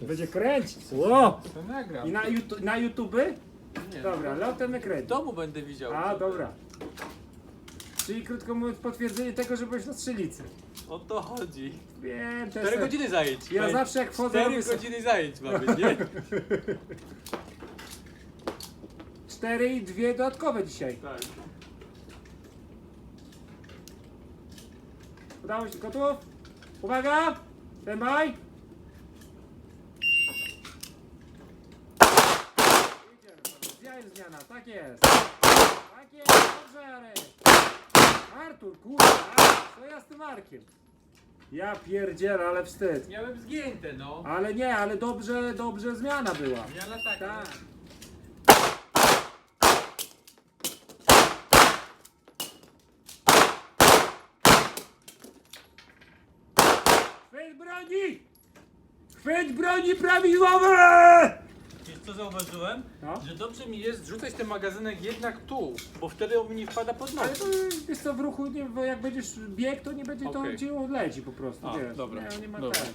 Będzie kręcić. Ło! To nagram. I na, YouTube, na YouTube? Nie, Dobra, lotem W kręci. domu będę widział. A, dobra. Czyli krótko mówiąc potwierdzenie tego, że byłeś na strzelnicy. O to chodzi. Wiem, też 4 tak. godziny zajęć. Ja zawsze jak wchodzę 4 robię sobie- godziny zajęć mamy, nie? Cztery i dwie dodatkowe dzisiaj. Tak. Udało się, gotów? Uwaga! Standby! Idziemy, zmiana, tak jest. Tak jest, dobrze. Artur, kurwa, co ja z tym Arkiem? Ja pierdzielę, ale wstyd. Miałem zgięte, no. Ale nie, ale dobrze, dobrze zmiana była. Ja na tak. Tak. Chwyt broni! Chwyt broni prawidłowy! Co zauważyłem? No. Że dobrze mi jest rzucać ten magazynek jednak tu, bo wtedy on mi nie wpada pod Ale nogi. to jest to w ruchu, nie, bo jak będziesz bieg, to nie będzie to Okej. cię odleci po prostu, A, wiesz. dobra, Nie, nie ma dobra. tak.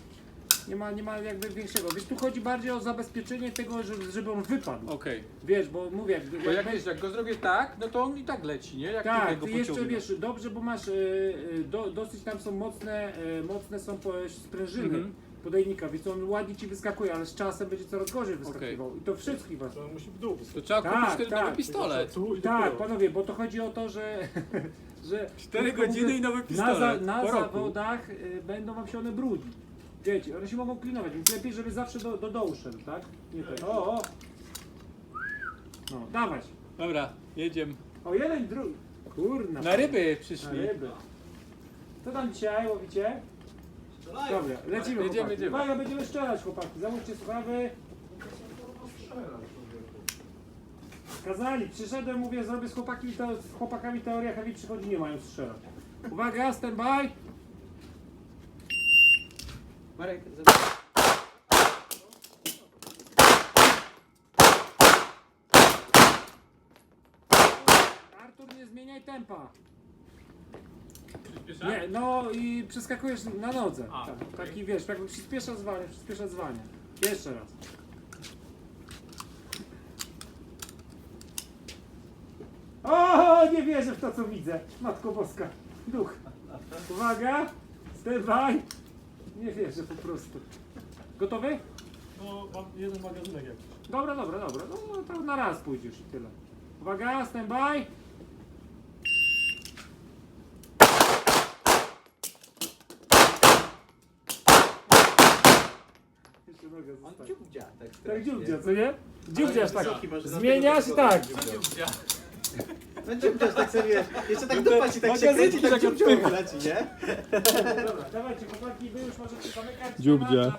Nie ma, nie ma jakby większego. Więc tu chodzi bardziej o zabezpieczenie tego, żeby, żeby on wypadł. Okej. Wiesz, bo mówię, jak, Bo jak wiesz, jak go zrobię tak, no to on i tak leci, nie? Jak tutaj Tak, go ty jeszcze pociągnę. wiesz, dobrze, bo masz e, e, do, dosyć tam są mocne, e, mocne są po, sprężyny Mhm. Podajnika, więc on ładnie ci wyskakuje, ale z czasem będzie coraz gorzej wyskakiwał. I to wszystkich was. To musi w dół To trzeba Tak, kupić wtedy tak. nowy pistolet. Tu i Tak, dopiero. panowie, bo to chodzi o to, że. że 4 godziny i nowy na, pistolet. za, na po roku. zawodach y, będą wam się one brudzić. Wiecie, one się mogą klinować, więc lepiej, żeby zawsze do, do dołu szedł, tak? Nie tak. O, o! No, dawać. Dobra, jedziemy. O, jeden, drugi. Kurna. Na ryby Na przyszli. ryby. Co tam dzisiaj łowicie? Dobra, lecimy Jedziemy, chłopaki. jedziemy. Uwaga, będziemy strzelać chłopaki. Załóżcie słuchawy. Kazali, przyszedłem, mówię, zrobię z, chłopaki, to, z chłopakami teorię, jak oni przychodzi, nie mają strzelać. Uwaga, stand by. Marek, Artur, nie zmieniaj tempa. Nie, no i przeskakujesz na nodze. A, tak, okej. Taki wiesz, jakby przyspiesza zwanie, przyspiesza zwanie. Jeszcze raz. O, nie wierzę w to, co widzę. Matko Boska. Duch. Uwaga. By. Nie wierzę po prostu. Gotowy? No, mam jeden magazynek jakiś. Dobra, dobra, dobra. No to na raz pójdziesz i tyle. Uwaga, stand by. Jeszcze nogę On dziubdzia tak Tak strasznie. dziubdzia, co nie? Dziubdziasz tak. wysoki, Zmieniasz i tak. tak dziubdzia? No dziubdziasz tak sobie, wiesz, jeszcze tak dupa ci tak się magazyki kręci, tak tak dziubdzią odpycha. leci, nie? Dobra, dawajcie chłopaki, wy już możecie zamykać. Dziubdzia.